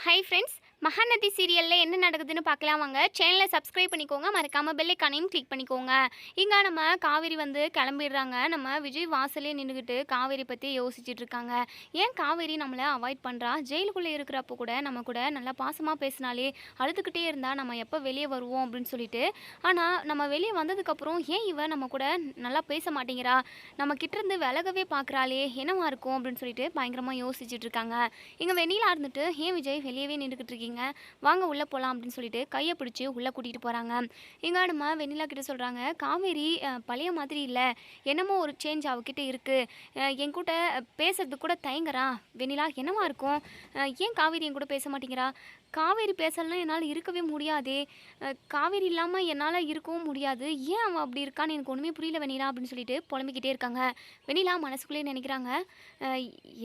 Hi friends Mahanadi சீரியலில் என்ன நடக்குதுன்னு பார்க்கலாம் வாங்க. சேனலை சப்ஸ்கிரைப் பண்ணிக்கோங்க. மறக்காமல் பெல்லைக்கானையும் கிளிக் பண்ணிக்கோங்க. இங்கே நம்ம காவேரி வந்து கிளம்பிடுறாங்க. நம்ம விஜய் வாசலே நின்றுக்கிட்டு காவேரி பற்றி யோசிச்சுட்டு இருக்காங்க. ஏன் காவேரி நம்மளை அவாய்ட் பண்ணுறா ஜெயிலுக்குள்ளே இருக்கிறப்போ கூட நம்ம கூட நல்லா பாசமாக பேசினாலே அழுதுகிட்டே இருந்தால் நம்ம எப்போ வெளியே வருவோம் அப்படின்னு சொல்லிட்டு. ஆனால் நம்ம வெளியே வந்ததுக்கப்புறம் ஏன் இவ நம்ம கூட நல்லா பேச மாட்டேங்கிறா? நம்ம கிட்டேருந்து விலகவே பார்க்குறாளே என்னவா இருக்கும் அப்படின்னு சொல்லிட்டு பயங்கரமாக யோசிச்சுட்டு இருக்காங்க. இங்கே வெண்ணிலா இருந்துட்டு ஏன் விஜய் வெளியவே நின்றுக்கிட்டு இருக்கீங்க? வாங்க உள்ளே போகலாம் அப்படின்னு சொல்லிட்டு கையை பிடிச்சி உள்ளே கூட்டிகிட்டு போகிறாங்க இங்கே நம்ம வெண்ணிலா கிட்ட சொல்கிறாங்க காவேரி பழைய மாதிரி இல்லை. என்னமோ ஒரு சேஞ்ச் அவகிட்ட இருக்குது என் கூட பேசுறதுக்கு கூட தயங்குறா. வெண்ணிலா என்னவா இருக்கும்? ஏன் காவேரி என் கூட பேச மாட்டேங்கிறா? காவேரி பேசலன்னா என்னால் இருக்கவே முடியாதே. காவேரி இல்லாமல் என்னால் இருக்கவும் முடியாது. ஏன் அவன் அப்படி இருக்கான்னு எனக்கு ஒன்றுமே புரியல வெண்ணிலா அப்படின்னு சொல்லிட்டு புலம்பிக்கிட்டே இருக்காங்க. வெண்ணிலா மனசுக்குள்ளே நினைக்கிறாங்க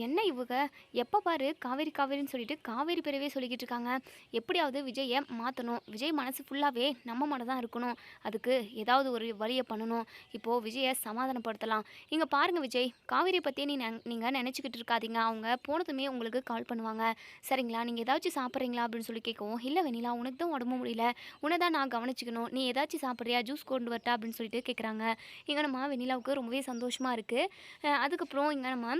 என்ன இவங்க எப்போ பாரு காவேரி காவேரின்னு சொல்லிட்டு காவேரி பேரவே சொல்லிக்கிட்டு இருக்காங்க. எப்படியாவது விஜயை மாற்றணும் விஜய் மனசு ஃபுல்லாகவே நம்ம மட்டும் தான் இருக்கணும். அதுக்கு ஏதாவது ஒரு வழியை பண்ணணும். இப்போது விஜயை சமாதானப்படுத்தலாம். இங்கே பாருங்கள் விஜய் காவேரி பற்றியே நீ நீங்கள் நினச்சிக்கிட்டு இருக்காதீங்க. அவங்க போனதுமே உங்களுக்கு கால் பண்ணுவாங்க. சரிங்களா? நீங்கள் ஏதாச்சும் சாப்பிட்றீங்களா அப்படின்னு சொல்லி கேட்கவும் இல்லை வெண்ணிலா உனக்கு தான் உடம்பு முடியல. உன்னை தான் நான் கவனிச்சிக்கணும். நீ ஏதாச்சும் சாப்பிட்றியா? ஜூஸ் கொண்டு வரட்டா அப்படின்னு சொல்லிட்டு கேட்குறாங்க இங்கே நம்ம வெண்ணிலாவுக்கு ரொம்பவே சந்தோஷமாக இருக்குது அதுக்கப்புறம் இங்கே நம்ம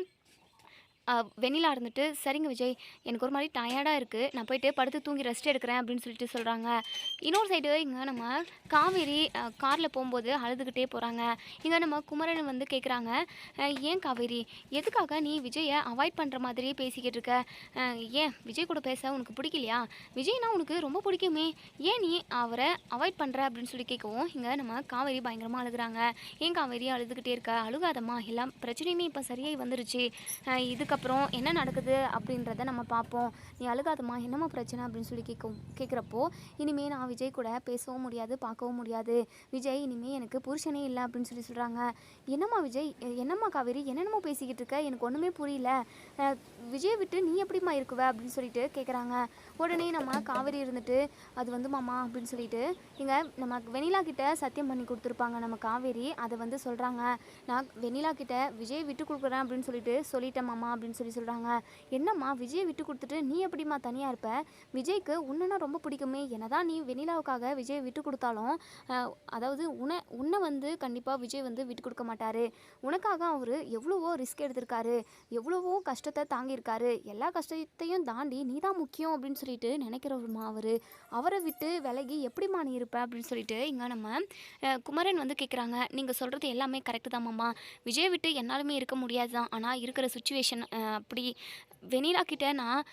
வெண்ணிலா இருந்துட்டு சரிங்க விஜய் எனக்கு ஒரு மாதிரி டயர்டாக இருக்குது நான் போயிட்டு படுத்து தூங்கி ரெஸ்ட் எடுக்கிறேன் அப்படின்னு சொல்லிட்டு சொல்கிறாங்க இன்னொரு சைடு இங்கே நம்ம காவேரி காரில் போகும்போது அழுதுகிட்டே போகிறாங்க இங்கே நம்ம குமரன் வந்து கேட்குறாங்க ஏன் காவேரி எதுக்காக நீ விஜயை அவாய்ட் பண்ணுற மாதிரி பேசிக்கிட்டு இருக்க? ஏன் விஜய் கூட பேச உனக்கு பிடிக்கலையா? விஜய்னா உனக்கு ரொம்ப பிடிக்குமே. ஏன் நீ அவரை அவாய்ட் பண்ணுற அப்படின்னு சொல்லி கேட்கவும் இங்கே நம்ம காவேரி பயங்கரமாக அழுகுறாங்க. ஏன் காவேரி அழுதுகிட்டே இருக்க? அழுகாதம்மா எல்லாம் பிரச்சனையுமே இப்போ சரியாகி வந்துருச்சு. இதுக்கு அதுக்கப்புறம் என்ன நடக்குது அப்படின்றத நம்ம பார்ப்போம். நீ அழுகாதம்மா என்னம்மா பிரச்சனை அப்படின்னு சொல்லி கேட்கும் கேட்குறப்போ இனிமேல் நான் விஜய் கூட பேசவும் முடியாது பார்க்கவும் முடியாது. விஜய் இனிமேல் எனக்கு புருஷனே இல்லை அப்படின்னு சொல்லி சொல்கிறாங்க என்னம்மா விஜய் என்னம்மா காவேரி என்னென்னமோ பேசிக்கிட்டு இருக்க எனக்கு ஒன்றுமே புரியல. விஜய் விட்டு நீ எப்படிம்மா இருக்குவ அப்படின்னு சொல்லிட்டு கேட்குறாங்க உடனே நம்ம காவேரி இருந்துட்டு அது வந்து மாமா அப்படின்னு சொல்லிட்டு இங்கே நம்ம வெனிலா கிட்ட சத்தியம் பண்ணி கொடுத்துருப்பாங்க நம்ம காவேரி. அதை வந்து சொல்கிறாங்க நான் வெனிலா கிட்ட விஜய் விட்டு கொடுக்குறேன் அப்படின்னு சொல்லிட்டு சொல்லிட்டேன் மாமா அப்படின்னு அப்படின்னு சொல்லி சொல்கிறாங்க என்னம்மா விஜயை விட்டு கொடுத்துட்டு நீ எப்படிம்மா தனியாக இருப்ப? விஜய்க்கு உன்னைனா ரொம்ப பிடிக்குமே என்னதான் நீ வெனிலாவுக்காக விஜய் விட்டு கொடுத்தாலும் அதாவது உன்னை உன்னை வந்து கண்டிப்பாக விஜய் வந்து விட்டு கொடுக்க மாட்டார். உனக்காக அவர் எவ்வளவோ ரிஸ்க் எடுத்திருக்காரு எவ்வளவோ கஷ்டத்தை தாங்கியிருக்காரு. எல்லா கஷ்டத்தையும் தாண்டி நீ தான் முக்கியம் அப்படின்னு சொல்லிட்டு நினைக்கிறவருமா அவர்? அவரை விட்டு விலகி எப்படிம்மா நீ இருப்ப அப்படின்னு சொல்லிட்டு இங்கே நம்ம குமரன் வந்து கேட்குறாங்க நீங்கள் சொல்கிறது எல்லாமே கரெக்டு தான் மாமா விஜய் விட்டு என்னாலுமே இருக்க முடியாது தான் ஆனால் இருக்கிற சுச்சுவேஷன் அப்படி வெனிலா கிட்ட நான்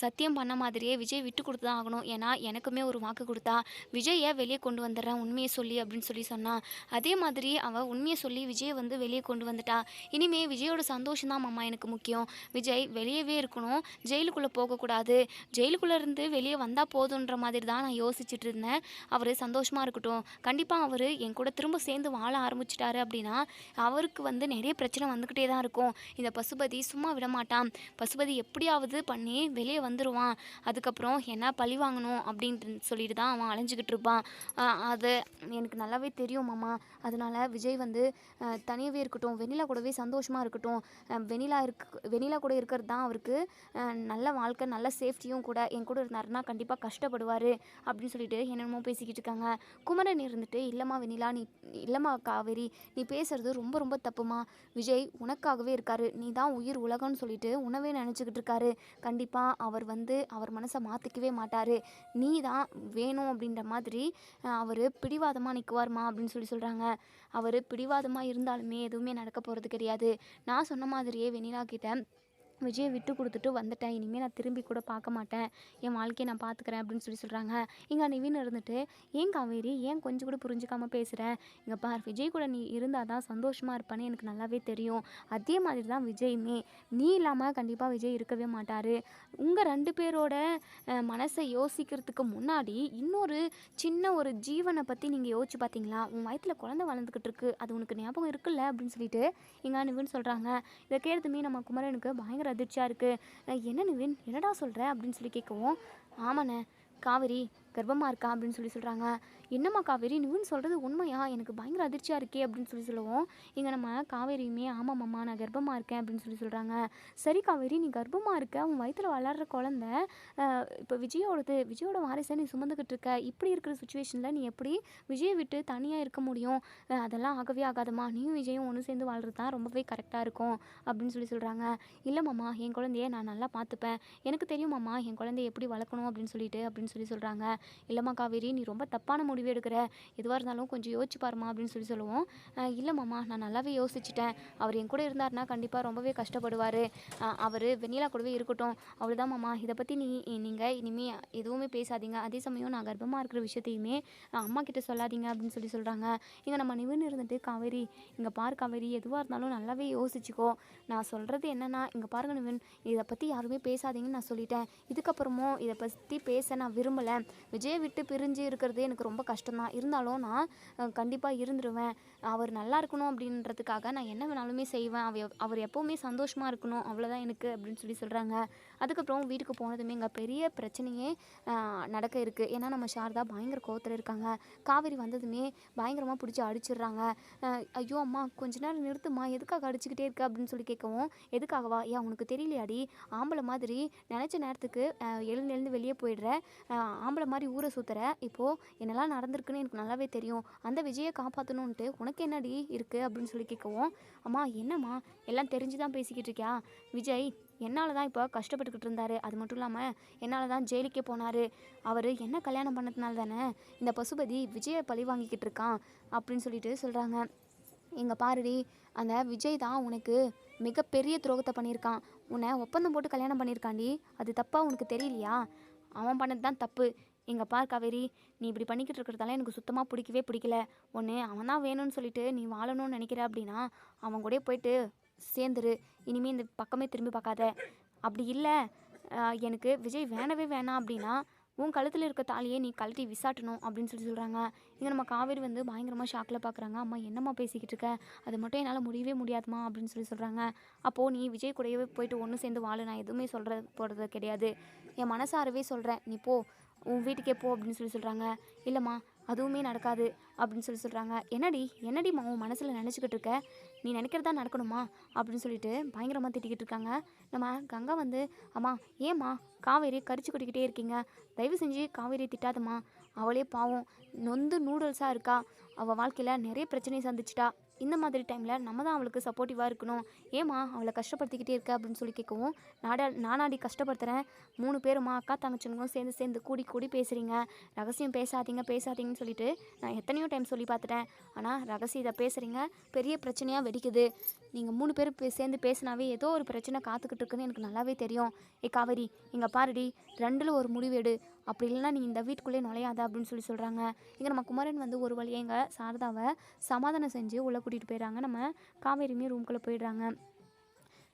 சத்தியம் பண்ண மாதிரியே விஜய் விட்டு கொடுத்து தான் ஆகணும். ஏன்னா எனக்குமே ஒரு வாக்கு கொடுத்தா விஜயை வெளியே கொண்டு வந்துடுறேன் உண்மையை சொல்லி அப்படின்னு சொல்லி சொன்னான் அதே மாதிரி அவள் உண்மையை சொல்லி விஜயை வந்து வெளியே கொண்டு வந்துட்டா. இனிமே விஜயோட சந்தோஷம் தான் மாமா எனக்கு முக்கியம். விஜய் வெளியவே இருக்கணும் ஜெயிலுக்குள்ளே போகக்கூடாது ஜெயிலுக்குள்ளே இருந்து வெளியே வந்தால் போதுன்ற மாதிரி தான் நான் யோசிச்சுட்டு இருந்தேன். அவர் சந்தோஷமாக இருக்கட்டும். கண்டிப்பாக அவர் என் கூட திரும்ப சேர்ந்து வாழ ஆரம்பிச்சிட்டாரு அப்படின்னா அவருக்கு வந்து நிறைய பிரச்சனை வந்துக்கிட்டே தான் இருக்கும். இந்த பசுபதி சும்மா விட மாட்டான். பசுபதி எப்படியாவது பண்ணி வெளியே வந்துடுவான் அதுக்கப்புறம் என்ன பழி வாங்கணும் அப்படின்ட்டு சொல்லிட்டு தான் அவன் அலைஞ்சிக்கிட்டு இருப்பான். அது எனக்கு நல்லாவே தெரியும் மாமா. அதனால் விஜய் வந்து தனியாகவே இருக்கட்டும் வெண்ணிலா கூடவே சந்தோஷமாக இருக்கட்டும். வெண்ணிலா இருக்கு வெண்ணிலா கூட இருக்கிறது தான் அவருக்கு நல்ல வாழ்க்கை நல்ல சேஃப்டியும் கூட என் கூட இருந்தாருன்னா கண்டிப்பாக கஷ்டப்படுவார் அப்படின்னு சொல்லிட்டு என்னென்னமோ பேசிக்கிட்டு இருக்காங்க. குமரன் இருந்துட்டு இல்லைம்மா வெண்ணிலா நீ இல்லைம்மா காவேரி நீ பேசுறது ரொம்ப ரொம்ப தப்புமா? விஜய் உனக்காகவே இருக்காரு. நீ தான் உயிர் உலகம்னு சொல்லிட்டு உணவே நினச்சிக்கிட்டு இருக்காரு. கண்டிப்பாக அவர் வந்து அவர் மனசை மாற்றிக்கவே மாட்டார். நீ தான் வேணும் அப்படின்ற மாதிரி அவர் பிடிவாதமாக நிற்குவார்மா அப்படின்னு சொல்லி சொல்கிறாங்க அவர் பிடிவாதமாக இருந்தாலுமே எதுவுமே நடக்க போகிறது கிடையாது. நான் சொன்ன மாதிரியே வெனிலா கிட்ட விஜயை விட்டு கொடுத்துட்டு வந்துட்டேன். இனிமேல் நான் திரும்பி கூட பார்க்க மாட்டேன். என் வாழ்க்கையை நான் பார்த்துக்கிறேன் அப்படின்னு சொல்லி சொல்கிறாங்க இங்கே நிவின் இருந்துட்டு ஏன் காவேரி? ஏன் கொஞ்சம் கூட புரிஞ்சுக்காமல் பேசுகிறேன் இங்கே பார் விஜய் கூட நீ இருந்தால் தான் சந்தோஷமாக இருப்பான்னு எனக்கு நல்லாவே தெரியும். அதே மாதிரி தான் விஜயுமே. நீ இல்லாமல் கண்டிப்பாக விஜய் இருக்கவே மாட்டார். உங்கள் ரெண்டு பேரோட மனசை யோசிக்கிறதுக்கு முன்னாடி இன்னொரு சின்ன ஒரு ஜீவனை பற்றி நீங்கள் யோசிச்சு பார்த்தீங்களா உன் வயத்தில் குழந்தை வளர்ந்துக்கிட்டு இருக்கு. அது உனக்கு ஞாபகம் இருக்குல்ல? அப்படின்னு சொல்லிட்டு எங்கள் நிவின் சொல்கிறாங்க இதை கேட்டதுமே நம்ம குமரனுக்கு பயங்கர அதிர்ச்சியாக இருக்குது என்ன நிவின்? என்னடா சொல்கிற அப்படின்னு சொல்லி கேட்கவும் ஆமாண்ணே காவிரி கர்ப்பமாக இருக்கா அப்படின்னு சொல்லி சொல்கிறாங்க என்னம்மா காவேரி நிவின் சொல்கிறது உண்மையா? எனக்கு பயங்கர அதிர்ச்சியாக இருக்கே அப்படின்னு சொல்லி சொல்லுவோம். இங்கே நம்ம காவேரியுமே ஆமாம்மாம்மா நான் கர்ப்பமாக இருக்கேன் அப்படின்னு சொல்லி சொல்கிறாங்க சரி காவேரி நீ கர்ப்பமாக இருக்க. உன் வயிற்றில் வளர்கிற குழந்த இப்போ விஜயோடது விஜயோட வாரிசை நீ சுமந்துக்கிட்டு இருக்க. இப்படி இருக்கிற சுச்சுவேஷனில் நீ எப்படி விஜயை விட்டு தனியாக இருக்க முடியும்? அதெல்லாம் ஆகவே ஆகாதம்மா. நீயும் விஜயும் ஒன்று சேர்ந்து வாழ்றது தான் ரொம்பவே கரெக்டாக இருக்கும் அப்படின்னு சொல்லி சொல்கிறாங்க இல்லைம்மாம்மா என் குழந்தைய நான் நல்லா பார்த்துப்பேன். எனக்கு தெரியும் மாமா என் குழந்தைய எப்படி வளர்க்கணும் அப்படின்னு சொல்லிட்டு அப்படின்னு சொல்லி சொல்கிறாங்க இல்லைம்மா காவேரி நீ ரொம்ப தப்பான முடிவு எடுக்கிற? எதுவாக இருந்தாலும் கொஞ்சம் யோசிச்சு பாருமா அப்படின்னு சொல்லி சொல்லுவோம். இல்லை மாமா நான் நல்லாவே யோசிச்சுட்டேன். அவர் என் கூட இருந்தாருன்னா கண்டிப்பாக ரொம்பவே கஷ்டப்படுவார். அவர் வெண்ணிலா கூடவே இருக்கட்டும். அவ்வளோதான் மாமா. இதை பற்றி நீ நீங்கள் இனிமேல் எதுவுமே பேசாதீங்க. அதே சமயம் நான் கர்ப்பமாக இருக்கிற விஷயத்தையுமே அம்மா கிட்ட சொல்லாதீங்க அப்படின்னு சொல்லி சொல்கிறாங்க இங்கே நம்ம நிவின் இருந்துட்டு காவேரி இங்கே பாரு காவேரி எதுவாக இருந்தாலும் நல்லாவே யோசிச்சுக்கோ. நான் சொல்கிறது என்னென்னா இங்கே பாருங்க நிவன் இதை பற்றி யாருமே பேசாதீங்கன்னு நான் சொல்லிட்டேன். இதுக்கப்புறமும் இதை பற்றி பேச நான் விரும்பலை. விஜயை விட்டு பிரிஞ்சு இருக்கிறது எனக்கு ரொம்ப கஷ்டம்தான் இருந்தாலும் நான் கண்டிப்பாக இருந்துருவேன். அவர் நல்லா இருக்கணும் அப்படின்றதுக்காக நான் என்ன வேணாலுமே செய்வேன். அவ அவர் எப்போவுமே சந்தோஷமாக இருக்கணும். அவ்வளோதான் எனக்கு அப்படின்னு சொல்லி சொல்கிறாங்க அதுக்கப்புறம் வீட்டுக்கு போனதுமே இங்கே பெரிய பிரச்சனையே நடக்க இருக்குது ஏன்னா நம்ம சாரதா பயங்கர கோவத்தில் இருக்காங்க. காவேரி வந்ததுமே பயங்கரமாக பிடிச்சி அடிச்சிடுறாங்க. ஐயோ அம்மா கொஞ்ச நேரம் நிறுத்துமா எதுக்காக அடிச்சுக்கிட்டே இருக்க? அப்படின்னு சொல்லி கேட்கவும் எதுக்காகவா? ஏன் உனக்கு தெரியலையாடி. ஆம்பளை மாதிரி நினச்ச நேரத்துக்கு எழுந்து எழுந்து வெளியே போயிடுற. ஆம்பளை மாதிரி ஊரை சுற்றுற இப்போது என்னெல்லாம் நடந்திருக்குன்னு எனக்கு நல்லாவே தெரியும். அந்த விஜயை காப்பாற்றணுன்ட்டு உனக்கு என்னடி இருக்குது அப்படின்னு சொல்லி கேட்கவும் அம்மா என்னம்மா? எல்லாம் தெரிஞ்சு தான் பேசிக்கிட்டு இருக்கியா? விஜய் என்னால் தான் இப்போ கஷ்டப்பட்டுக்கிட்டு இருந்தார். அது மட்டும் இல்லாமல் என்னால் தான் ஜெயிலுக்கே போனார். அவர் என்ன கல்யாணம் பண்ணதுனால தானே இந்த பசுபதி விஜயை பழி வாங்கிக்கிட்டு இருக்கான் அப்படின்னு சொல்லிட்டு சொல்கிறாங்க எங்கள் பாருடி அந்த விஜய் தான் உனக்கு மிகப்பெரிய துரோகத்தை பண்ணியிருக்கான். உன்னை ஒப்பந்தம் போட்டு கல்யாணம் பண்ணியிருக்காண்டி அது தப்பாக உனக்கு தெரியலையா? அவன் பண்ணது தான் தப்பு. எங்கள் பார் காவேரி நீ இப்படி பண்ணிக்கிட்டு இருக்கிறதால எனக்கு சுத்தமாக பிடிக்கவே பிடிக்கல. ஒன்று அவன் தான் வேணும்னு சொல்லிட்டு நீ வாழணும்னு நினைக்கிற அப்படின்னா அவன் கூட போயிட்டு சேர்ந்துரு. இனிமேல் இந்த பக்கமே திரும்பி பார்க்காத. அப்படி இல்லை. எனக்கு விஜய் வேணவே வேணாம் அப்படின்னா உன் கழுத்தில் இருக்க தாலியை நீ கழட்டி விசாட்டணும் அப்படின்னு சொல்லி சொல்கிறாங்க இங்கே நம்ம காவேரி வந்து பயங்கரமாக ஷாக்கில் பார்க்குறாங்க அம்மா என்னம்மா பேசிக்கிட்டு இருக்க? அது மட்டும் என்னால் முடியவே முடியாதுமா அப்படின்னு சொல்லி சொல்கிறாங்க அப்போது நீ விஜய் கூடயே போயிட்டு ஒன்று சேர்ந்து வாழு. நான் எதுவுமே சொல்கிற போடுறது கிடையாது. என் மனசாரவே சொல்கிறேன் நீ போ. உன் வீட்டுக்கே போ அப்படின்னு சொல்லி சொல்கிறாங்க இல்லைம்மா அதுவுமே நடக்காது அப்படின்னு சொல்லி சொல்கிறாங்க என்னடி என்னடிம்மா உன் மனசில் நினச்சிக்கிட்டு இருக்க? நீ நினைக்கிறதா நடக்கணுமா? அப்படின்னு சொல்லிட்டு பயங்கரமாக திட்டிக்கிட்டு இருக்காங்க. நம்ம கங்கா வந்து அம்மா ஏம்மா காவேரி கரிச்சு கொட்டிக்கிட்டே இருக்கீங்க. தயவு செஞ்சு காவேரி திட்டாதம்மா. அவளே பாவம். நொந்து நூடுல்ஸாக இருக்கா? அவள் வாழ்க்கையில் நிறைய பிரச்சனையை சந்திச்சிட்டா. இந்த மாதிரி டைமில் நம்ம தான் அவளுக்கு சப்போர்ட்டிவாக இருக்கணும். ஏம்மா அவளை கஷ்டப்படுத்திக்கிட்டே இருக்க அப்படின்னு சொல்லி கேட்கவும் நாடா நானாடி கஷ்டப்படுத்துகிறேன் மூணு பேருமா அக்கா தங்கச்சனுக்கும் சேர்ந்து சேர்ந்து கூடி கூடி பேசுகிறீங்க ரகசியம் பேசாதீங்க பேசாதீங்கன்னு சொல்லிட்டு நான் எத்தனையோ டைம் சொல்லி பார்த்துட்டேன். ஆனால் ரகசியத்தை பேசுகிறீங்க பெரிய பிரச்சனையாக வெடிக்குது. நீங்கள் மூணு பேர் பே- சேர்ந்து பேசினாவே ஏதோ ஒரு பிரச்சனை காத்துக்கிட்டு இருக்குன்னு எனக்கு நல்லாவே தெரியும். ஏ காவேரி இங்கே பாருடி ரெண்டில் ஒரு முடிவேடு அப்படி இல்லைன்னா நீ இந்த வீட்டுக்குள்ளே நுழையாத அப்படின்னு சொல்லி சொல்கிறாங்க இங்கே நம்ம குமரன் வந்து ஒரு வழியை எங்கள் சாரதாவை சமாதானம் செஞ்சு உள்ள கூட்டிகிட்டு போயிடுறாங்க. நம்ம காவேரியுமே ரூம்குள்ளே போயிடுறாங்க.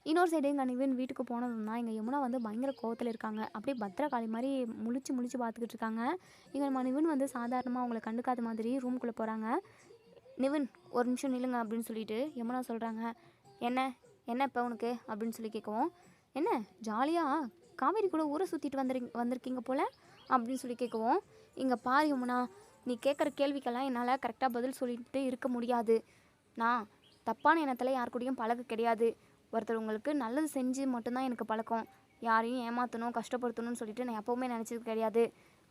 இன்னொரு சைடு எங்கள் நிவின் வீட்டுக்கு போனதும் தான் எங்கள் யமுனா வந்து பயங்கர கோவத்தில் இருக்காங்க. அப்படியே பத்திரகாளி மாதிரி முழிச்சு முழிச்சு பார்த்துக்கிட்டு இருக்காங்க. இங்கே நம்ம நிவின் வந்து சாதாரணமாக அவங்கள கண்டுக்காத மாதிரி ரூம்குள்ளே போகிறாங்க நிவின் ஒரு நிமிஷம் நில்லுங்க அப்படின்னு சொல்லிட்டு யமுனா சொல்கிறாங்க என்ன? என்ன இப்போ உனக்கு? அப்படின்னு சொல்லி கேட்கவும் என்ன? ஜாலியாக காவேரி கூட ஊரை சுற்றிட்டு வந்துரு வந்திருக்கீங்க போல்? அப்படின்னு சொல்லி கேட்கவும் இங்கே பாரு யமுனா நீ கேட்குற கேள்விக்கெல்லாம் என்னால் கரெக்டாக பதில் சொல்லிட்டு இருக்க முடியாது. நான் தப்பான எண்ணத்தில் யார் கூடயும் பழக கிடையாது. ஒருத்தர் உங்களுக்கு நல்லது செஞ்சு மட்டும்தான் எனக்கு பழக்கம். யாரையும் ஏமாற்றணும் கஷ்டப்படுத்தணும்னு சொல்லிட்டு நான் எப்போவுமே நினச்சது கிடையாது.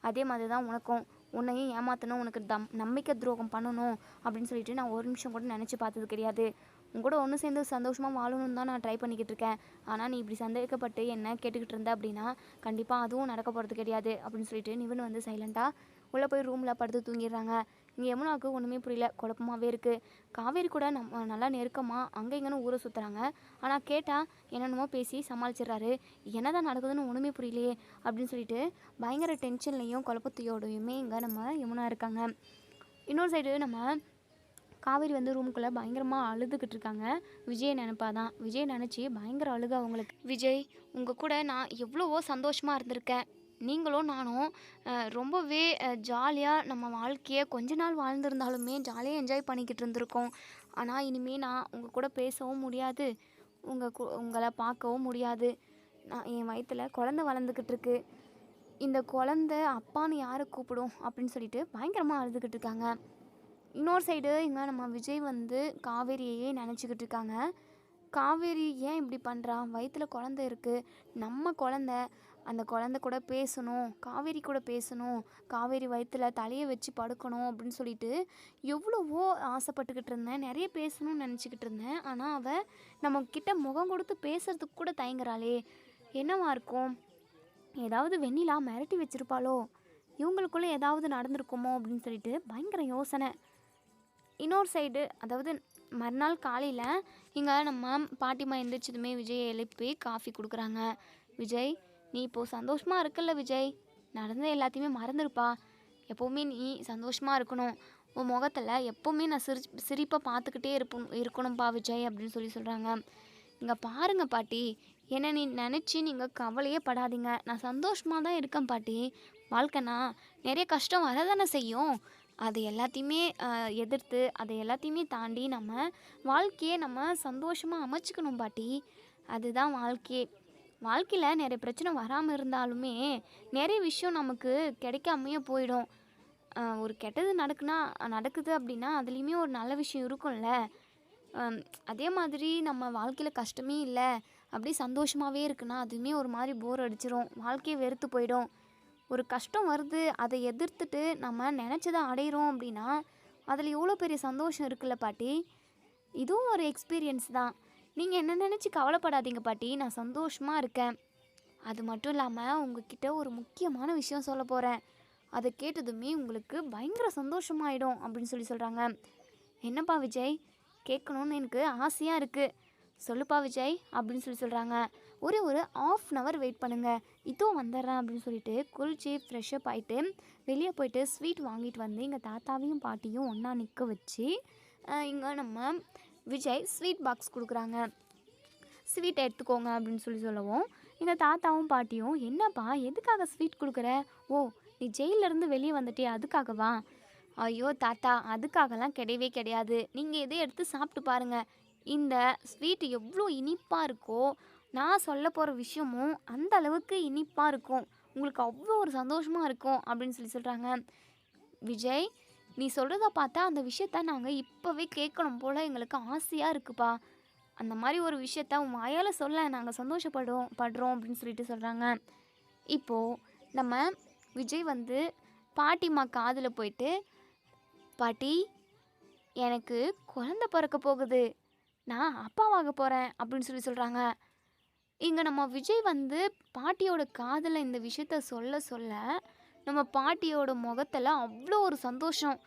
அதே மாதிரி தான் உனக்கும். உன்னையும் ஏமாற்றணும் உனக்கு தம் நம்பிக்கை துரோகம் பண்ணணும் அப்படின்னு சொல்லிட்டு நான் ஒரு நிமிஷம் கூட நினச்சி பார்த்தது கிடையாது. உன் கூட ஒன்று சேர்ந்து சந்தோஷமாக வாழணும்னு தான் நான் ட்ரை பண்ணிக்கிட்டு இருக்கேன். ஆனால் நீ இப்படி சந்தேகப்பட்டு என்ன கேட்டுக்கிட்டு இருந்த அப்படின்னா கண்டிப்பாக அதுவும் நடக்க போகிறது கிடையாது அப்படின்னு சொல்லிட்டு நிவன் வந்து சைலண்ட்டாக உள்ளே போய் ரூமில் படுத்து தூங்கிடுறாங்க. இங்கே யமுனாவுக்கு ஒன்றுமே புரியல. குழப்பமாகவே இருக்குது காவேரி கூட நம்ம நல்லா நெருக்கமாக அங்கே இங்கேன்னு ஊரை சுற்றுறாங்க ஆனால் கேட்டால் என்னென்னமோ பேசி சமாளிச்சிடுறாரு. என்னதான் நடக்குதுன்னு ஒன்றுமே புரியலையே அப்படின்னு சொல்லிட்டு பயங்கர டென்ஷன்லேயும் குழப்பத்தையோடையுமே இங்கே நம்ம யமுனா இருக்காங்க. இன்னொரு சைடு நம்ம காவேரி வந்து ரூமுக்குள்ளே பயங்கரமாக அழுதுகிட்டு இருக்காங்க. விஜய் நினைப்பாதான். விஜய் நினச்சி பயங்கர அழுக அவங்களுக்கு. விஜய் உங்கள் கூட நான் எவ்வளவோ சந்தோஷமாக இருந்திருக்கேன். நீங்களும் நானும் ரொம்பவே ஜாலியாக நம்ம வாழ்க்கையை கொஞ்ச நாள் வாழ்ந்திருந்தாலுமே ஜாலியாக என்ஜாய் பண்ணிக்கிட்டு இருந்திருக்கோம். ஆனால் இனிமேல் நான் உங்கள் கூட பேசவும் முடியாது. உங்கள் உங்களை பார்க்கவும் முடியாது. நான் என் வயிற்றில் குழந்த வளர்ந்துக்கிட்டு இருக்கு. இந்த குழந்த அப்பான்னு யாரை கூப்பிடும் அப்படின்னு சொல்லிட்டு பயங்கரமாக அழுதுகிட்டு இருக்காங்க. இன்னொரு சைடு இங்கே நம்ம விஜய் வந்து காவேரியையே நினச்சிக்கிட்டு இருக்காங்க. காவேரி ஏன் இப்படி பண்ணுறா வயிற்றில் குழந்த இருக்குது நம்ம குழந்த அந்த குழந்த கூட பேசணும் காவேரி கூட பேசணும் காவேரி வயிற்றில் தலையை வச்சு படுக்கணும் அப்படின்னு சொல்லிட்டு எவ்வளவோ ஆசைப்பட்டுக்கிட்டு இருந்தேன். நிறைய பேசணும்னு நினச்சிக்கிட்டு இருந்தேன். ஆனால் அவள் நம்ம கிட்ட முகம் கொடுத்து பேசுறதுக்கு கூட தயங்குறாளே. என்னவா இருக்கும்? ஏதாவது வெண்ணிலா மிரட்டி வச்சுருப்பாளோ? இவங்களுக்குள்ளே ஏதாவது நடந்திருக்குமோ? அப்படின்னு சொல்லிட்டு பயங்கர யோசனை. இன்னொரு சைடு அதாவது மறுநாள் காலையில் இங்கே நம்ம பாட்டிமா எந்திரிச்சதுமே விஜயை எழுப்பி காஃபி கொடுக்குறாங்க. விஜய் நீ இப்போது சந்தோஷமாக இருக்கல்ல விஜய்? நடந்த எல்லாத்தையுமே மறந்துருப்பா. எப்போவுமே நீ சந்தோஷமாக இருக்கணும். உன் முகத்தில் எப்போவுமே நான் சிரி சிரிப்பாக பார்த்துக்கிட்டே இருப்போம் இருக்கணும்ப்பா விஜய் அப்படின்னு சொல்லி சொல்கிறாங்க இங்கே பாருங்க பாட்டி என்னை நீ நினச்சி நீங்கள் கவலையே படாதீங்க. நான் சந்தோஷமாக தான் இருக்கேன் பாட்டி. வாழ்க்கைனா நிறைய கஷ்டம் வரதானே செய்யும். அது எல்லாத்தையுமே எதிர்த்து அதை எல்லாத்தையுமே தாண்டி நம்ம வாழ்க்கையை நம்ம சந்தோஷமாக அமைச்சுக்கணும் பாட்டி. அதுதான் வாழ்க்கையே வாழ்க்கையில் நிறைய பிரச்சனை வராமல் இருந்தாலுமே நிறைய விஷயம் நமக்கு கிடைக்காமையே போயிடும். ஒரு கெட்டது நடக்குனா நடக்குது அப்படின்னா அதுலேயுமே ஒரு நல்ல விஷயம் இருக்கும்ல. அதே மாதிரி நம்ம வாழ்க்கையில் கஷ்டமே இல்லை அப்படியே சந்தோஷமாகவே இருக்குன்னா அதுவுமே ஒரு மாதிரி போர் அடிச்சிரும். வாழ்க்கையை வெறுத்து போயிடும். ஒரு கஷ்டம் வருது அதை எதிர்த்துட்டு நம்ம நினச்சதை அடையிறோம் அப்படின்னா அதில் எவ்வளோ பெரிய சந்தோஷம் இருக்குல்ல பாட்டி? இதுவும் ஒரு எக்ஸ்பீரியன்ஸ் தான். நீங்கள் என்ன நினச்சி கவலைப்படாதீங்க பாட்டி. நான் சந்தோஷமாக இருக்கேன். அது மட்டும் இல்லாமல் உங்ககிட்ட ஒரு முக்கியமான விஷயம் சொல்ல போகிறேன் அதை கேட்டதுமே உங்களுக்கு பயங்கர சந்தோஷமாயிடும் அப்படின்னு சொல்லி சொல்கிறாங்க என்னப்பா விஜய்? கேட்கணுன்னு எனக்கு ஆசையாக இருக்குது சொல்லுப்பா விஜய் அப்படின்னு சொல்லி சொல்கிறாங்க ஒரே ஒரு ஆஃப் அன் ஹவர் வெயிட் பண்ணுங்கள் இதோ வந்துடுறேன் அப்படின்னு சொல்லிட்டு குளிச்சு ஃப்ரெஷ்ஷப் ஆகிட்டு வெளியே போயிட்டு ஸ்வீட் வாங்கிட்டு வந்து எங்கள் தாத்தாவையும் பாட்டியும் ஒன்றா நிற்க வச்சு இங்கே நம்ம விஜய் ஸ்வீட் பாக்ஸ் கொடுக்குறாங்க. ஸ்வீட் எடுத்துக்கோங்க அப்படின்னு சொல்லி சொல்லவும் எங்கள் தாத்தாவும் பாட்டியும் என்னப்பா எதுக்காக ஸ்வீட் கொடுக்குற? ஓ நீ ஜெயிலேருந்து வெளியே வந்துட்டியா அதுக்காகவா? ஐயோ தாத்தா அதுக்காகலாம் கிடையவே கிடையாது. நீங்கள் எதை எடுத்து சாப்பிட்டு பாருங்கள் இந்த ஸ்வீட் எவ்வளோ இனிப்பாக இருக்கோ நான் சொல்ல போகிற விஷயமும் அந்த அளவுக்கு இனிப்பாக இருக்கும். உங்களுக்கு அவ்வளோ ஒரு சந்தோஷமாக இருக்கும் அப்படின்னு சொல்லி சொல்கிறாங்க விஜய் நீ சொல்கிறத பார்த்தா அந்த விஷயத்த நாங்கள் இப்போவே கேட்கணும் போல் எங்களுக்கு ஆசையாக இருக்குப்பா. அந்த மாதிரி ஒரு விஷயத்த உன் வாயால் சொல்ல நாங்கள் சந்தோஷப்படுறோம் படுறோம் அப்படின்னு சொல்லிட்டு சொல்கிறாங்க இப்போது நம்ம விஜய் வந்து பாட்டிம்மா காதில் போயிட்டு பாட்டி எனக்கு குழந்த பிறக்க போகுது. நான் அப்பாவாக போகிறேன் அப்படின்னு சொல்லி சொல்கிறாங்க இங்கே நம்ம விஜய் வந்து பாட்டியோட காதில் இந்த விஷயத்த சொல்ல சொல்ல நம்ம பாட்டியோட முகத்தில் அவ்வளோ ஒரு சந்தோஷம்.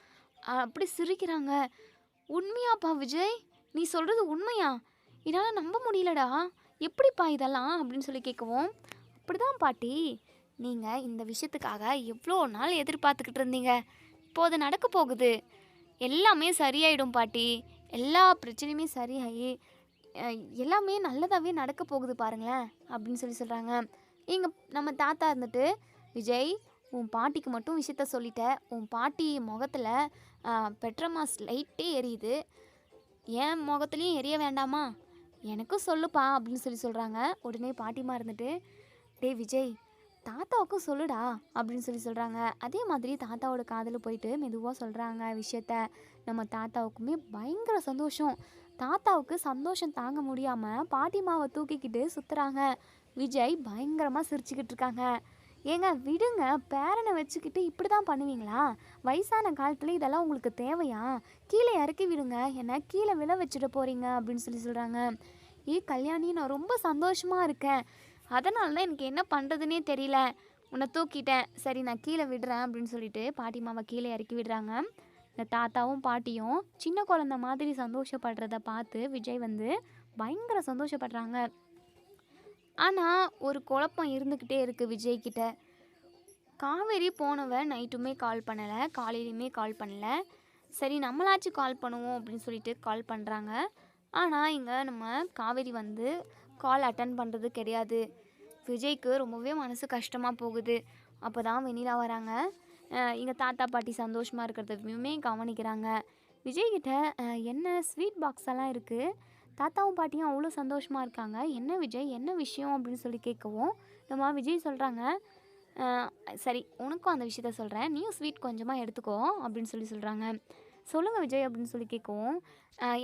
அப்படி சிரிக்கிறாங்க. உண்மையாப்பா விஜய்? நீ சொல்கிறது உண்மையா? என்னால் நம்ப முடியலடா. எப்படிப்பா இதெல்லாம்? அப்படின்னு சொல்லி கேட்கவும். அப்படிதான் பாட்டி. நீங்கள் இந்த விஷயத்துக்காக எவ்வளோ நாள் எதிர்பார்த்துக்கிட்டு இருந்தீங்க? இப்போ அது நடக்க போகுது. எல்லாமே சரியாயிடும் பாட்டி. எல்லா பிரச்சனையுமே சரியாகி எல்லாமே நல்லதாகவே நடக்க போகுது பாருங்களேன். அப்படின்னு சொல்லி சொல்கிறாங்க எங்கள் நம்ம தாத்தா இருந்துட்டு விஜய் உன் பாட்டிக்கு மட்டும் விஷயத்த சொல்லிட்ட. உன் பாட்டி முகத்தில் பெட்ரமாஸ் லைட்டே எரியுது. என் முகத்துலேயும் எரிய வேண்டாமா? எனக்கும் சொல்லுப்பா அப்படின்னு சொல்லி சொல்கிறாங்க உடனே பாட்டிமா இருந்துட்டு டேய் விஜய் தாத்தாவுக்கும் சொல்லுடா அப்படின்னு சொல்லி சொல்கிறாங்க அதே மாதிரி தாத்தாவோட காதில் போயிட்டு மெதுவாக சொல்கிறாங்க விஷயத்த. நம்ம தாத்தாவுக்குமே பயங்கர சந்தோஷம். தாத்தாவுக்கு சந்தோஷம் தாங்க முடியாமல் பாட்டிமாவை தூக்கிக்கிட்டு சுற்றுறாங்க விஜய் பயங்கரமாக சிரிச்சுக்கிட்டு இருக்காங்க. ஏங்க விடுங்க. பேரனை வச்சுக்கிட்டு இப்படி தான் பண்ணுவீங்களா? வயசான காலத்தில் இதெல்லாம் உங்களுக்கு தேவையா? கீழே இறக்கி விடுங்க. ஏன்னா கீழே விழ வச்சுட போகிறீங்க அப்படின்னு சொல்லி சொல்கிறாங்க ஏ கல்யாணி நான் ரொம்ப சந்தோஷமாக இருக்கேன். அதனால தான் எனக்கு என்ன பண்ணுறதுனே தெரியல. உன்னை தூக்கிட்டேன். சரி நான் கீழே விடுறேன் அப்படின்னு சொல்லிட்டு பாட்டிமாவை கீழே இறக்கி விடுறாங்க. இந்த தாத்தாவும் பாட்டியும் சின்ன குழந்த மாதிரி சந்தோஷப்படுறத பார்த்து விஜய் வந்து பயங்கர சந்தோஷப்படுறாங்க. ஆனால் ஒரு குழப்பம் இருந்துக்கிட்டே இருக்குது விஜய்கிட்ட காவேரி போனவ நைட்டுமே கால் பண்ணலை காலையிலையுமே கால் பண்ணல. சரி நம்மளாச்சும் கால் பண்ணுவோம் அப்படின்னு சொல்லிட்டு கால் பண்ணுறாங்க ஆனால் இங்கே நம்ம காவேரி வந்து கால் அட்டன் பண்ணுறது கிடையாது. விஜய்க்கு ரொம்பவே மனசு கஷ்டமாக போகுது. அப்போ தான் வெண்ணிலா வராங்க. இங்கே தாத்தா பாட்டி சந்தோஷமாக இருக்கிறதையுமே கவனிக்கிறாங்க. விஜய்கிட்ட என்ன ஸ்வீட் பாக்ஸ் எல்லாம் இருக்குது தாத்தாவும் பாட்டியும் அவ்வளோ சந்தோஷமாக இருக்காங்க. என்ன விஜய்? என்ன விஷயம்? அப்படின்னு சொல்லி கேட்கவும் நம்ம விஜய் சொல்கிறாங்க சரி உனக்கும் அந்த விஷயத்த சொல்கிறேன் நீயும் ஸ்வீட் கொஞ்சமாக எடுத்துக்கோ அப்படின்னு சொல்லி சொல்கிறாங்க சொல்லுங்கள் விஜய் அப்படின்னு சொல்லி கேட்கவும்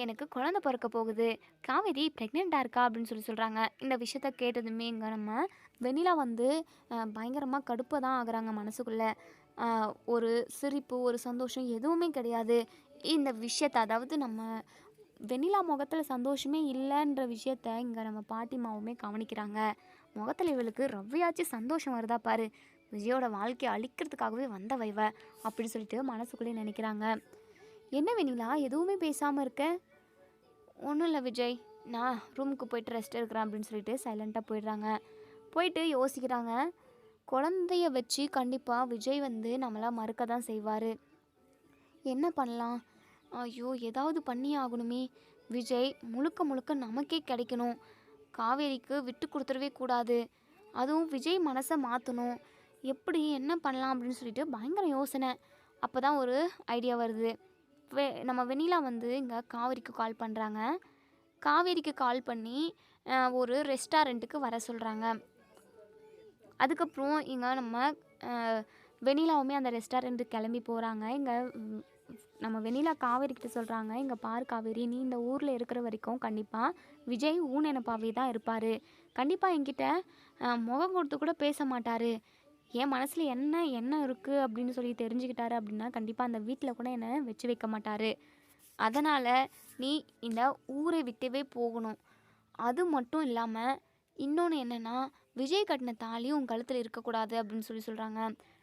எனக்கு குழந்தை பிறக்க போகுது. காவேரி ப்ரெக்னெண்ட்டாக இருக்கா? அப்படின்னு சொல்லி சொல்கிறாங்க இந்த விஷயத்த கேட்டதுமே இங்கே நம்ம வெண்ணிலா வந்து பயங்கரமாக கடுப்பை தான் ஆகுறாங்க மனசுக்குள்ளே. ஒரு சிரிப்பு ஒரு சந்தோஷம் எதுவுமே கிடையாது. இந்த விஷயத்தை அதாவது நம்ம வெண்ணிலா முகத்தில் சந்தோஷமே இல்லைன்ற விஷயத்த இங்கே நம்ம பாட்டிமாவுமே கவனிக்கிறாங்க. முகத்தில் இவளுக்கு ரவ்வையாச்சு சந்தோஷம் வருதா பாரு. விஜயோட வாழ்க்கையை அழிக்கிறதுக்காகவே வந்த வைவ அப்படின்னு சொல்லிட்டு மனசுக்குள்ளே நினைக்கிறாங்க. என்ன வெண்ணிலா எதுவுமே பேசாமல் இருக்க? ஒன்றும் இல்லை விஜய். நான் ரூமுக்கு போயிட்டு ரெஸ்ட் எடுக்கிறேன் அப்படின்னு சொல்லிட்டு சைலண்ட்டாக போயிடுறாங்க. போயிட்டு யோசிக்கிறாங்க. குழந்தைய வச்சு கண்டிப்பாக விஜய் வந்து நம்மளாம் மறுக்க தான் செய்வார். என்ன பண்ணலாம்? ஐயோ ஏதாவது பண்ணி ஆகணுமே. விஜய் முழுக்க முழுக்க நமக்கே கிடைக்கணும். காவேரிக்கு விட்டு கொடுத்துடவே கூடாது. அதுவும் விஜய் மனசை மாற்றணும் எப்படி என்ன பண்ணலாம் அப்படின்னு சொல்லிட்டு பயங்கர யோசனை. அப்போ தான் ஒரு ஐடியா வருது. வெ நம்ம வெண்ணிலா வந்து இங்கே காவேரிக்கு கால் பண்ணுறாங்க காவேரிக்கு கால் பண்ணி ஒரு ரெஸ்டாரண்ட்டுக்கு வர சொல்கிறாங்க அதுக்கப்புறம் இங்கே நம்ம வெண்ணிலாவுமே அந்த ரெஸ்டாரண்ட்டுக்கு கிளம்பி போகிறாங்க இங்கே நம்ம வெண்ணிலா காவேரி கிட்ட சொல்கிறாங்க இங்கே பார் காவேரி நீ இந்த ஊரில் இருக்கிற வரைக்கும் கண்டிப்பாக விஜய் ஊன் எனப்பாவே தான் இருப்பார். கண்டிப்பாக என்கிட்ட முகம் கொடுத்து கூட பேச மாட்டார். என் மனசில் என்ன என்ன இருக்குது அப்படின்னு சொல்லி தெரிஞ்சுக்கிட்டாரு அப்படின்னா கண்டிப்பாக அந்த வீட்டில் கூட என்னை வச்சு வைக்க மாட்டார். அதனால் நீ இந்த ஊரை விட்டவே போகணும். அது மட்டும் இல்லாமல் இன்னொன்று என்னென்னா விஜய் கட்டின தாலியும் உன் கழுத்தில் இருக்கக்கூடாது அப்படின்னு சொல்லி சொல்கிறாங்க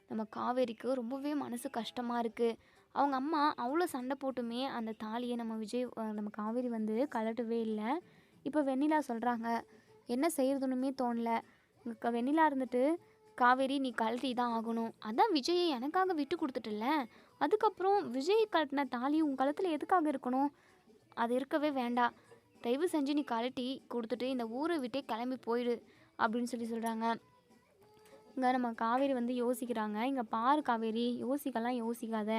நம்ம காவேரிக்கு ரொம்பவே மனசு கஷ்டமாக இருக்குது அவங்க அம்மா அவ்வளோ சண்டை போட்டுமே அந்த தாலியை நம்ம விஜய் நம்ம காவேரி வந்து கலட்டவே இல்லை. இப்போ வெண்ணிலா சொல்கிறாங்க என்ன செய்யறதுன்னுமே தோணல. க- வெண்ணிலா இருந்துட்டு காவேரி நீ கழட்டி தான் ஆகணும். அதான் விஜயை எனக்காக விட்டு கொடுத்துட்டுல அதுக்கப்புறம் விஜய் கட்டின தாலி உன் கழுத்தில் எதுக்காக இருக்கணும்? அது இருக்கவே வேண்டாம் தயவு செஞ்சு நீ கழட்டி கொடுத்துட்டு இந்த ஊரை விட்டே கிளம்பி போயிடு அப்படின்னு சொல்லி சொல்கிறாங்க இங்கே நம்ம காவேரி வந்து யோசிக்கிறாங்க. இங்கே பாரு காவேரி யோசிக்கலாம் யோசிக்காத.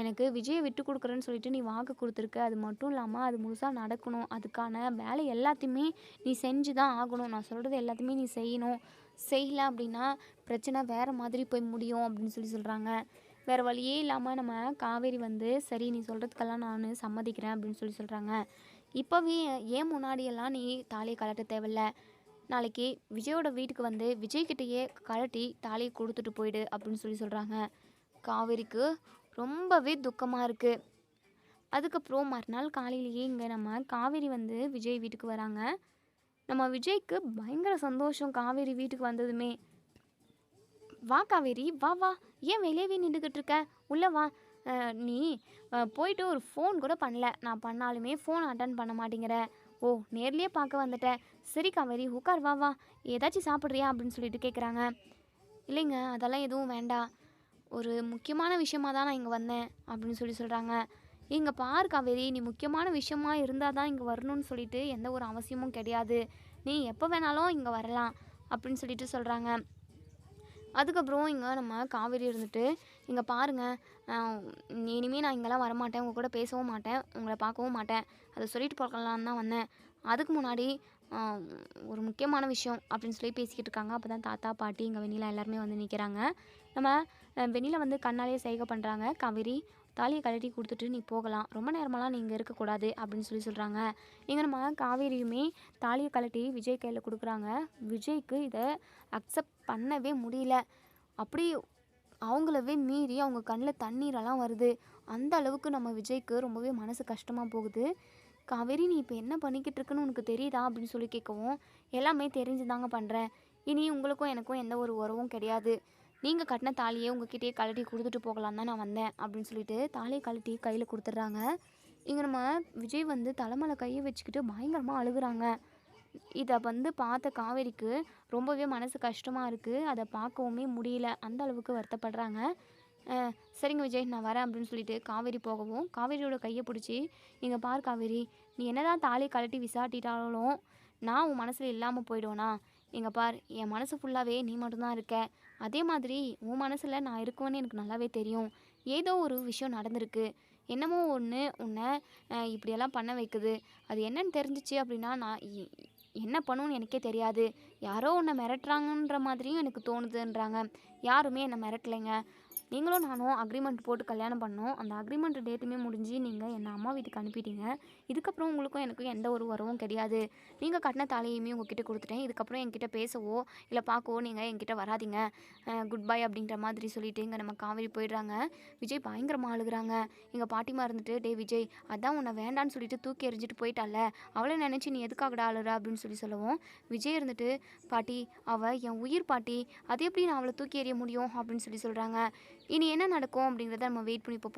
எனக்கு விஜயை விட்டு கொடுக்குறேன்னு சொல்லிட்டு நீ வாக்கு கொடுத்துருக்க. அது மட்டும் இல்லாமல் அது முழுசாக நடக்கணும். அதுக்கான வேலை எல்லாத்தையுமே நீ செஞ்சு தான் ஆகணும். நான் சொல்கிறது எல்லாத்தையுமே நீ செய்யணும். செய்யல அப்படின்னா பிரச்சனை வேறு மாதிரி போய் முடியும் அப்படின்னு சொல்லி சொல்கிறாங்க வேறு வழியே இல்லாமல் நம்ம காவேரி வந்து சரி நீ சொல்கிறதுக்கெல்லாம் நான் சம்மதிக்கிறேன் அப்படின்னு சொல்லி சொல்கிறாங்க இப்போவே ஏன் முன்னாடியெல்லாம் நீ தாலியை கலட்ட தேவையில்ல? நாளைக்கு விஜயோட வீட்டுக்கு வந்து விஜய்கிட்டயே கழட்டி தாலியை கொடுத்துட்டு போயிடு அப்படின்னு சொல்லி சொல்கிறாங்க காவேரிக்கு ரொம்பவே துக்கமாக இருக்குது அதுக்கப்புறம் மறுநாள் காலையிலேயே இங்கே நம்ம காவேரி வந்து விஜய் வீட்டுக்கு வராங்க. நம்ம விஜய்க்கு பயங்கர சந்தோஷம். காவேரி வீட்டுக்கு வந்ததுமே. வா காவேரி வா வா. ஏன் வெளியவே நின்றுக்கிட்டு இருக்க? உள்ளே வா. நீ போயிட்டு ஒரு ஃபோன் கூட பண்ணல. நான் பண்ணாலுமே ஃபோன் அட்டன் பண்ண மாட்டேங்கிற. ஓ நேர்லேயே பார்க்க வந்துட்டேன் சரி காவேரி உட்கார் வா வா. ஏதாச்சும் சாப்பிட்றியா அப்படின்னு சொல்லிட்டு கேட்குறாங்க இல்லைங்க அதெல்லாம் எதுவும் வேண்டாம். ஒரு முக்கியமான விஷயமா தான் நான் இங்கே வந்தேன் அப்படின்னு சொல்லி சொல்கிறாங்க இங்கே பார் காவேரி நீ முக்கியமான விஷயமா இருந்தால் தான் இங்கே வரணும்னு சொல்லிட்டு எந்த ஒரு அவசியமும் கிடையாது. நீ எப்போ வேணாலும் இங்கே வரலாம் அப்படின்னு சொல்லிட்டு சொல்கிறாங்க அதுக்கப்புறம் இங்கே நம்ம காவேரி இருந்துட்டு இங்கே பாருங்கள் இனிமேல் நான் இங்கெல்லாம் வரமாட்டேன். உங்கள் கூட பேசவும் மாட்டேன். உங்களை பார்க்கவும் மாட்டேன். அதை சொல்லிட்டு பார்க்கலான்னு தான் வந்தேன். அதுக்கு முன்னாடி ஒரு முக்கியமான விஷயம் அப்படின்னு சொல்லி பேசிக்கிட்டு இருக்காங்க. அப்போ தான் தாத்தா பாட்டி இங்கே வெண்ணிலா எல்லாருமே வந்து நிற்கிறாங்க நம்ம வெண்ணில வெண்ணிலா வந்து கண்ணாலே செய்கை பண்ணுறாங்க காவேரி தாலியை கழட்டி கொடுத்துட்டு நீ போகலாம். ரொம்ப நேரமெல்லாம் நீங்கள் இருக்கக்கூடாது அப்படின்னு சொல்லி சொல்கிறாங்க இங்கே நம்ம காவேரியுமே தாலியை கழட்டி விஜய் கையில் கொடுக்குறாங்க. விஜய்க்கு இதை அக்செப்ட் பண்ணவே முடியல. அப்படி அவங்களவே மீறி அவங்க கண்ணில் தண்ணீரெல்லாம் வருது. அந்த அளவுக்கு நம்ம விஜய்க்கு ரொம்பவே மனசு கஷ்டமாக போகுது. காவேரி நீ இப்போ என்ன பண்ணிக்கிட்டு இருக்குன்னு உனக்கு தெரியுதா? அப்படின்னு சொல்லி கேட்கவும் எல்லாமே தெரிஞ்சு தாங்க பண்ணுறேன் இனி உங்களுக்கும் எனக்கும் எந்த ஒரு உறவும் கிடையாது. நீங்கள் கட்டின தாலியை உங்ககிட்டயே கழட்டி கொடுத்துட்டு போகலாம் தான் நான் வந்தேன் அப்படின்னு சொல்லிட்டு தாலியை கழட்டி கையில் கொடுத்துட்றாங்க. இங்கே நம்ம விஜய் வந்து தலைமலை கையை வச்சுக்கிட்டு பயங்கரமாக அழுகுறாங்க. இதை வந்து பார்த்த காவேரிக்கு ரொம்பவே மனசு கஷ்டமாக இருக்குது அதை பார்க்கவுமே முடியல. அந்த அளவுக்கு வருத்தப்படுறாங்க. சரிங்க விஜய் நான் வரேன் அப்படின்னு சொல்லிட்டு காவேரி போகவும் காவேரியோட கையை பிடிச்சி இங்கே பார் காவேரி நீ என்னதான் தாலியை கழட்டி விசாட்டிட்டாலும் நான் உன் மனசில் இல்லாமல் போயிடுவேனா? இங்கே பார் என் மனசு ஃபுல்லாகவே நீ மட்டும்தான் இருக்க. அதே மாதிரி உன் மனசில் நான் இருக்குவேன்னு எனக்கு நல்லாவே தெரியும். ஏதோ ஒரு விஷயம் நடந்திருக்கு. என்னமோ ஒன்று உன்னை இப்படியெல்லாம் பண்ண வைக்குது. அது என்னன்னு தெரிஞ்சிச்சு அப்படின்னா நான் இ- என்ன பண்ணுன்னு எனக்கே தெரியாது. யாரோ உன்னை மிரட்டுறாங்கன்ற மாதிரியும் எனக்கு தோணுதுன்றாங்க. யாருமே என்னை மிரட்டலைங்க. நீங்களும் நானும் அக்ரிமெண்ட் போட்டு கல்யாணம் பண்ணோம். அந்த அக்ரிமெண்ட் டேட்டுமே முடிஞ்சு நீங்கள் என்னை அம்மா வீட்டுக்கு அனுப்பிட்டீங்க. இதுக்கப்புறம் உங்களுக்கும் எனக்கும் எந்த ஒரு உறவும் கிடையாது. நீங்கள் கட்டின தாலியுமே உங்ககிட்ட கொடுத்துட்டேன். இதுக்கப்புறம் என்கிட்ட பேசவோ இல்லை பார்க்கவோ நீங்கள் என்கிட்ட வராதீங்க. குட் பை அப்படின்ற மாதிரி சொல்லிட்டு இங்கே நம்ம காவேரி போயிடுறாங்க. விஜய் பயங்கரமாக அழுகுறாங்க. எங்கள் பாட்டிமா இருந்துட்டு டே விஜய் அதான் உன்னை வேண்டான்னு சொல்லிட்டு தூக்கி எறிஞ்சிட்டு போயிட்டால. அவளை நினச்சி நீ எதுக்காகடா அழுற? அப்படின்னு சொல்லி சொல்லவும். விஜய் இருந்துட்டு பாட்டி அவள் என் உயிர் பாட்டி. அது எப்படி நான் அவளை தூக்கி எறிய முடியும்? அப்படின்னு சொல்லி சொல்கிறாங்க இனி என்ன நடக்கும் அப்படிங்கிறத நம்ம வெயிட் பண்ணி பார்ப்போம்.